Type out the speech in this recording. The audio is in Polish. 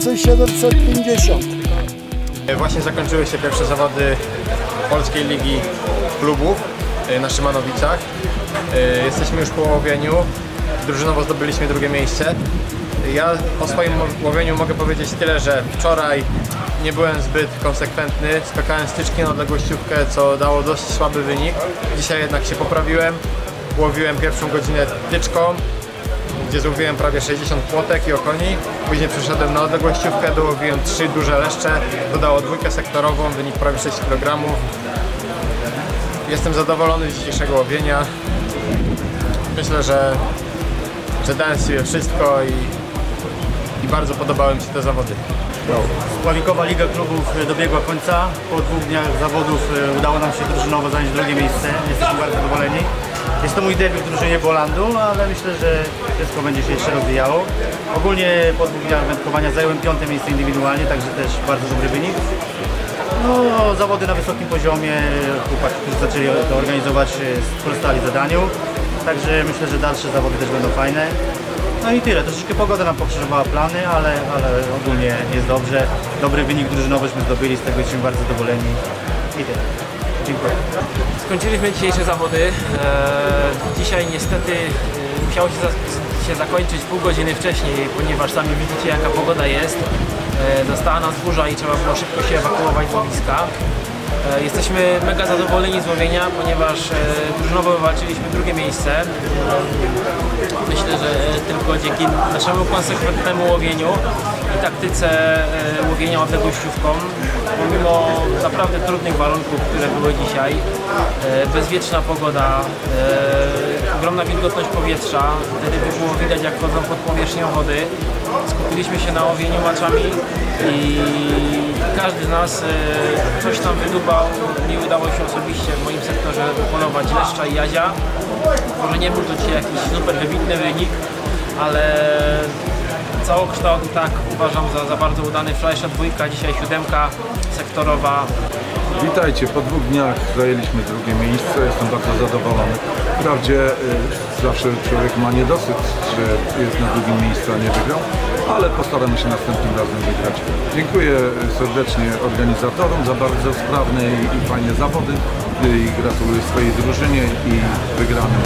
2750. Właśnie zakończyły się pierwsze zawody Polskiej Ligi Klubów e, na Szymanowicach. E, Jesteśmy już po łowieniu. Drużynowo zdobyliśmy drugie miejsce. Ja o swoim łowieniu mogę powiedzieć tyle, że wczoraj nie byłem zbyt konsekwentny. Skakałem styczki na odległościówkę, co dało dość słaby wynik. Dzisiaj jednak się poprawiłem. Łowiłem pierwszą godzinę tyczką, gdzie złowiłem prawie 60 płotek i okoni. Później przeszedłem na odległościówkę, dołowiłem trzy duże leszcze, dodało dwójkę sektorową, wynik prawie 6 kg. Jestem zadowolony z dzisiejszego łowienia. Myślę, że, że dałem z siebie wszystko i, i bardzo podobały mi się te zawody. Pławikowa Liga Klubów dobiegła końca. Po dwóch dniach zawodów e, udało nam się drużynowo zająć drugie miejsce. Jesteśmy bardzo zadowoleni. Jest to mój debiut w drużynie Bolandu, ale myślę, że wszystko będzie się jeszcze rozwijało. Ogólnie po dwóch dniach wędkowania zająłem piąte miejsce indywidualnie, także też bardzo dobry wynik. No, zawody na wysokim poziomie, chłopaki, którzy zaczęli to organizować, e, sprostali zadaniu. Także myślę, że dalsze zawody też będą fajne. No i tyle. Troszeczkę pogoda nam pokrzyżowała plany, ale, ale ogólnie jest dobrze. Dobry wynik drużynowyśmy zdobyli, z tego jesteśmy bardzo zadowoleni. I tyle. Dziękuję. Skończyliśmy dzisiejsze zawody. Eee, dzisiaj niestety e, musiało się, za, się zakończyć pół godziny wcześniej, ponieważ sami widzicie jaka pogoda jest. Dostała nas burza i trzeba było szybko się ewakuować z łowiska. Eee, jesteśmy mega zadowoleni z łowienia, ponieważ e, drużynowo wywalczyliśmy drugie miejsce. Myślę, że tylko dzięki naszemu konsekwentnemu łowieniu i taktyce e, łowienia odległościówką, pomimo naprawdę trudnych warunków, które były dzisiaj, e, bezwieczna pogoda, e, ogromna wilgotność powietrza, te ryby było widać jak chodzą pod powierzchnią wody. Skupiliśmy się na łowieniu maczami i każdy z nas e, coś tam wydubał. Mi udało się osobiście w moim sektorze polować leszcza i jazia. Może nie był to dzisiaj jakiś super wybitny wynik, ale całokształt tak uważam za, za bardzo udany. Wczorajsza dwójka, dzisiaj siódemka sektorowa. Witajcie, po dwóch dniach zajęliśmy drugie miejsce, jestem bardzo zadowolony. Wprawdzie y, zawsze człowiek ma niedosyt, że jest na drugim miejscu, a nie wygrał, ale postaramy się następnym razem wygrać. Dziękuję y, serdecznie organizatorom za bardzo sprawne i, i fajne zawody y, i gratuluję swojej drużynie i wygranym.